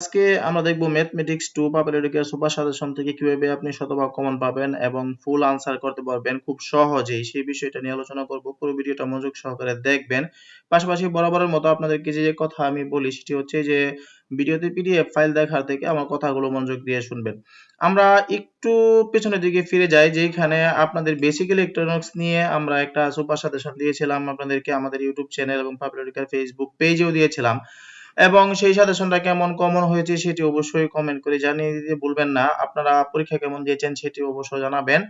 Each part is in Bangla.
আজকে আমরা দেখব ম্যাথমেটিক্স টু পাপিলিটিকের সুপার সাজেশন থেকে কীভাবে আপনি শতভাগ কমন পাবেন এবং ফুল আনসার করতে পারবেন খুব সহজেই। সেই বিষয়টা নিয়ে আলোচনা করব। পুরো ভিডিওটা মনোযোগ সহকারে দেখবেন। পাশাপাশি বরাবরের মতো আপনাদেরকে যে কথা আমি বলি সেটি হচ্ছে যে, ভিডিওতে পিডিএফ ফাইল দেখার থেকে আমার কথাগুলো মনোযোগ দিয়ে শুনবেন। আমরা একটু পেছনের দিকে ফিরে যাই যেখানে আপনাদের বেসিক ইলেকট্রনিক্স নিয়ে আমরা একটা সুপার সাজেশন দিয়েছিলাম আপনাদেরকে আমাদের ইউটিউব চ্যানেল এবং পাপিলিটিকার ফেসবুক পেজেও দিয়েছিলাম। এবং সেই সাজেশনটা কেমন কমন হয়েছে সেটি অবশ্যই কমেন্ট করে জানিয়ে দিতে ভুলবেন না। আপনারা পরীক্ষা কেমন দিয়েছেন সেটি অবশ্যই জানাবেন।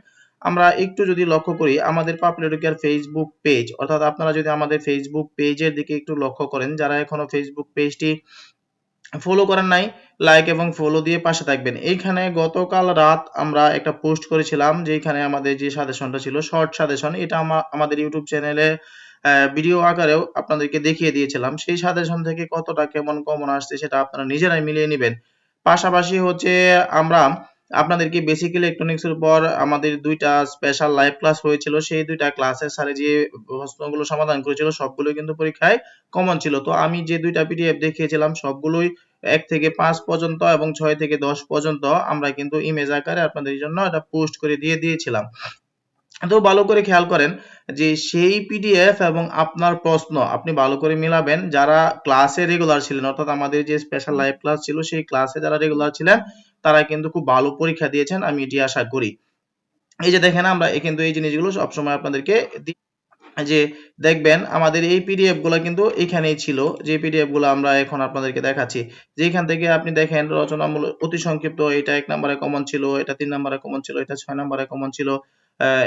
আমরা একটু যদি লক্ষ্য করি, আমাদের পাপলেটিকার ফেসবুক পেজ অর্থাৎ আপনারা যদি আমাদের ফেসবুক পেজের দিকে একটু লক্ষ্য করেন, যারা এখনও ফেসবুক পেজটি ফলো করার নাই লাইক এবং ফলো দিয়ে পাশে থাকবেন। এইখানে গতকাল রাত আমরা একটা পোস্ট করেছিলাম যেখানে আমাদের যে সাজেশনটা ছিল শর্ট সাজেশন, এটা আমাদের ইউটিউব চ্যানেলে ভিডিও আকারেও আপনাদেরকে দেখিয়ে দিয়েছিলাম। সেই সাজেশন থেকে কতটা কেমন কমন আসছে সেটা আপনারা নিজেরাই মিলিয়ে নেবেন। পাশাপাশি হচ্ছে আমরা আপনাদেরকে বেসিক ইলেকট্রনিক্স এর উপর আমাদের দুইটা স্পেশাল লাইভ ক্লাস হয়েছিল। সেই দুইটা ক্লাসের সারে যে প্রশ্নগুলো সমাধান করেছিল সবগুলো কিন্তু পরীক্ষায় কমন ছিল। তো আমি যে দুইটা পিডিএফ দেখিয়েছিলাম, সবগুলোই এক থেকে পাঁচ পর্যন্ত এবং ছয় থেকে দশ পর্যন্ত আমরা কিন্তু ইমেজ আকারে আপনাদের জন্য এটা পোস্ট করে দিয়ে দিয়েছিলাম। তো ভালো করে খেয়াল করেন যে সেই পিডিএফ এবং আপনার প্রশ্ন আপনি ভালো করে মিলাবেন। যারা ক্লাসে রেগুলার ছিলেন, অর্থাৎ আমাদের যে স্পেশাল লাইভ ক্লাস ছিল, সেই ক্লাসে যারা রেগুলার ছিলেন তারা কিন্তু খুব ভালো পরীক্ষা দিয়েছেন, আমি এটি আশা করি। এই যে দেখেন আমরা কিন্তু এই জিনিসগুলো সবসময় আপনাদেরকে যে দেখবেন, আমাদের এই পিডিএফগুলো কিন্তু এখানেই ছিল। যে পিডিএফগুলো আমরা এখন আপনাদেরকে দেখাচ্ছি। যেখান থেকে আপনি দেখেন, রচনামূলক, অতি সংক্ষিপ্ত, এটা এক নম্বরে কমন ছিল, এটা তিন নম্বরে কমন ছিল, এটা ছয় নম্বরে কমন ছিল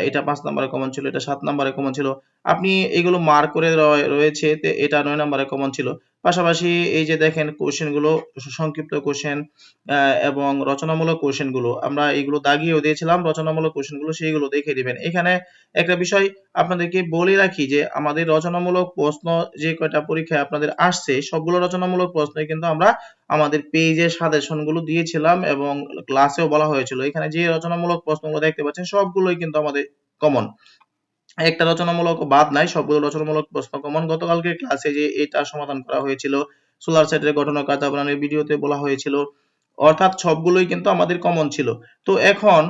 এটা পাঁচ নম্বরে কমন ছিল, এটা সাত নম্বরে কমন ছিল। আপনি এগুলো মার্ক করে রয়েছে এটা নয় নম্বরে কমন ছিল। পাশাপাশি এই যে দেখেন কোশ্চেনগুলো, সংক্ষিপ্ত কোশ্চেন এবং রচনামূলক কোশ্চেনগুলো, আমরা এগুলো দাগিয়েও দিয়েছিলাম, রচনামূলক কোশ্চেনগুলো সেইগুলো দেখে দিবেন এখানে একটা বিষয় আপনাদেরকে বলে রাখি যে, আমাদের রচনামূলক প্রশ্ন যে কয়টা পরীক্ষায় আপনাদের আসছে, সবগুলো রচনামূলক প্রশ্নই কিন্তু আমরা আমাদের পেজে সাজেশনগুলো দিয়েছিলাম এবং ক্লাসেও বলা হয়েছিল। এখানে যে রচনামূলক প্রশ্নগুলো দেখতে পাচ্ছেন, সবগুলোই কিন্তু আমাদের কমন একটা রচনামূলক বাদ নাই, সবগুলো রচনামূলক প্রশ্ন কমন গতকালকে ক্লাসে যে এটা সমাধান করা হয়েছিল সোলার সেটের ঘটনা কাজ ভিডিওতে বলা হয়েছিল, অর্থাৎ সবগুলোই কিন্তু আমাদের কমন ছিল। তো এখন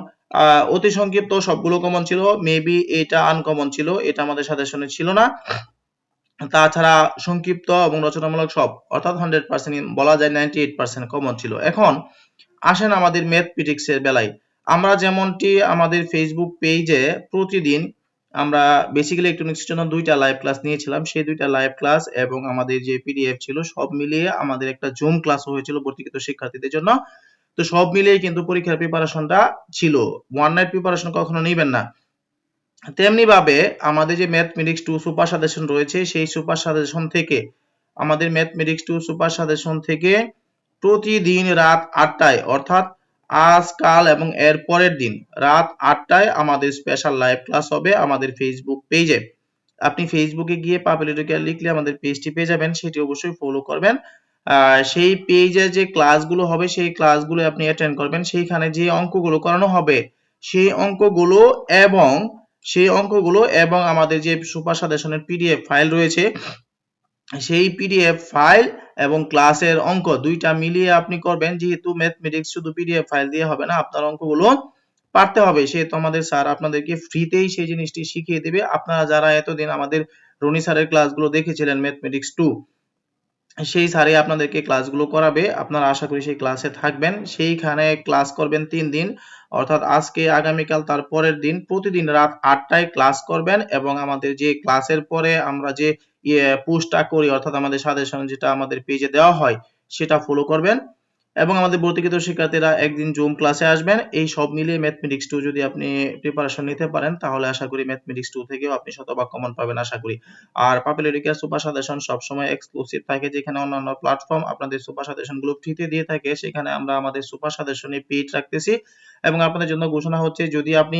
অতি সংক্ষিপ্ত সবগুলো কমন ছিল মেবি এটা আনকমন ছিল, এটা আমাদের সাথে সাজেশনে ছিল না। তাছাড়া সংক্ষিপ্ত এবং রচনামূলক সব, অর্থাৎ হান্ড্রেড পার্সেন্ট বলা যায় নাইনটি এইট পার্সেন্ট কমন ছিল। এখন, আসেন আমাদের ম্যাথ এর বেলায়। আমরা যেমনটি আমাদের ফেসবুক পেজে প্রতিদিন আমরা বেসিক্যালি ইলেকট্রনিক্সের জন্য দুইটা লাইভ ক্লাস নিয়েছিলাম। সেই দুইটা লাইভ ক্লাস এবং আমাদের যে পিডিএফ ছিল, সব মিলিয়ে আমাদের একটা জুম ক্লাস হয়েছিল ভর্তিকৃত শিক্ষার্থীদের জন্য। তো সব মিলিয়ে কিন্তু পরীক্ষার প্রিপারেশনটা ছিল। ওয়ান নাইট প্রিপারেশন কখনো নেবেন না। তেমনি ভাবে আমাদের যে ম্যাথমেটিক্স টু সুপার সাজেশন রয়েছে, সেই সুপার সাজেশন থেকে, আমাদের ম্যাথমেটিক্স টু সুপার সাজেশন থেকে প্রতিদিন রাত আটটায়, অর্থাৎ আজ, কাল এবং এর পরের দিন। রাত আটটায় আমাদের স্পেশাল লাইভ ক্লাস হবে আমাদের ফেসবুক পেজে আপনি ফেসবুকে গিয়ে পাবলিটিক্যাল লিখলে আমাদের পেজটি পেয়ে যাবেন, সেটি অবশ্যই ফলো করবেন। সেই পেজে যে ক্লাসগুলো হবে, সেই ক্লাসগুলো আপনি অ্যাটেন্ড করবেন। সেইখানে যে অঙ্কগুলো করানো হবে, সেই অঙ্কগুলো এবং, সেই অঙ্কগুলো এবং আমাদের যে সুপার সাজেশনের পিডিএফ ফাইল রয়েছে, সেই পিডিএফ ফাইল এবং ক্লাসের অঙ্ক দুইটা মিলিয়ে আপনি করবেন, যেহেতু ম্যাথমেটিক্স শুধু পিডিএফ ফাইল দিয়ে হবে না, আপনার অঙ্কগুলো পারতে হবে। সেহেতু আমাদের স্যার আপনাদেরকে ফ্রিতেই সেই জিনিসটি শিখিয়ে দেবে। আপনারা যারা এতদিন আমাদের রনি স্যারের ক্লাসগুলো দেখেছিলেন ম্যাথমেটিক্স টু সেই স্যারে আপনাদেরকে ক্লাসগুলো করাবে। আপনারা আশা করি সেই ক্লাসে থাকবেন। সেইখানে ক্লাস করবেন তিন দিন। অর্থাৎ আজকে, আগামীকাল, তার পরের দিন, প্রতিদিন রাত আটটায় ক্লাস করবেন এবং আমাদের যে ক্লাসের পরে আমরা যে পোস্টটা করি অর্থাৎ আমাদের সাজেশন যেটা আমাদের পেজে দেওয়া হয়, সেটা ফলো করবেন। এবং আমাদের ভর্তিকৃত শিক্ষার্থীরা একদিন জুম ক্লাসে আসবেন। এই সব মিলিয়ে ম্যাথমেটিক্স টু যদি আপনি প্রিপারেশন নিতে পারেন, তাহলে আশা করি ম্যাথমেটিক্স টু থেকেও আপনি শতভাগ কমন পাবেন, আশা করি। আর পাপুলারিটিকা সুপার সাজেশন সবসময় এক্সক্লুসিভ থাকে যেখানে অন্যান্য প্ল্যাটফর্ম আপনাদের সুপার সাজেশনগুলো ফ্রিতে দিয়ে থাকে, সেখানে আমরা আমাদের সুপার সাজেশনে পেজ রাখতেছি। এবং আপনাদের জন্য ঘোষণা হচ্ছে, যদি আপনি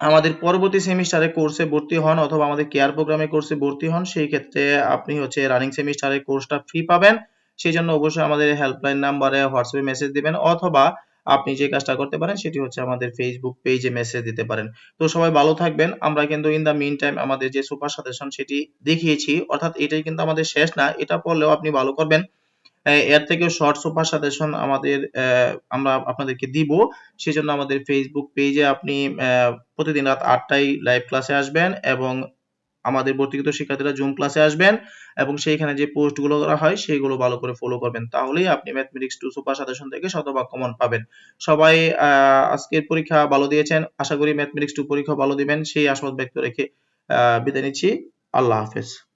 আমাদের পরবর্তী সেমিস্টারে কোর্সে ভর্তি হন অথবা আমাদের কেয়ার প্রোগ্রামে কোর্সে ভর্তি হন, সেই ক্ষেত্রে আপনি হচ্ছে রানিং সেমিস্টারে কোর্সটা ফ্রি পাবেন। সেই জন্য অবশ্যই আমাদের হেল্পলাইন নাম্বারে হোয়াটসঅ্যাপে মেসেজ দিবেন অথবা আপনি যে কাজটা করতে পারেন, সেটি হচ্ছে আমাদের ফেসবুক পেজে মেসেজ দিতে পারেন। তো সবাই ভালো থাকবেন। আমরা কিন্তু ইন দা মিন টাইম আমাদের যে সুপার সাজেশন সেটি দেখিয়েছি, অর্থাৎ এটাই কিন্তু আমাদের শেষ না, এটা পড়লেও আপনি ভালো করবেন। এর থেকে শর্ট সুপার সাজেশন আমাদের আমরা আপনাদেরকে দিব। সেজন্য আমাদের ফেসবুক পেজে আপনি প্রতিদিন রাত আটটায় লাইভ ক্লাসে আসবেন এবং আমাদের ভর্তিকৃত শিক্ষার্থীরা জুম ক্লাসে আসবেন এবং সেইখানে যে পোস্টগুলো করা হয় সেইগুলো ভালো করে ফলো করবেন। তাহলেই আপনি ম্যাথমেটিক্স টু সুপার সাজেশন থেকে শতভাগ কমন পাবেন। সবাই আজকের পরীক্ষা ভালো দিয়েছেন। আশা করি ম্যাথমেটিক্স টু পরীক্ষা ভালো দিবেন। সেই আশাবাদ ব্যক্ত রেখে বিদায় নিচ্ছি। আল্লাহ হাফেজ।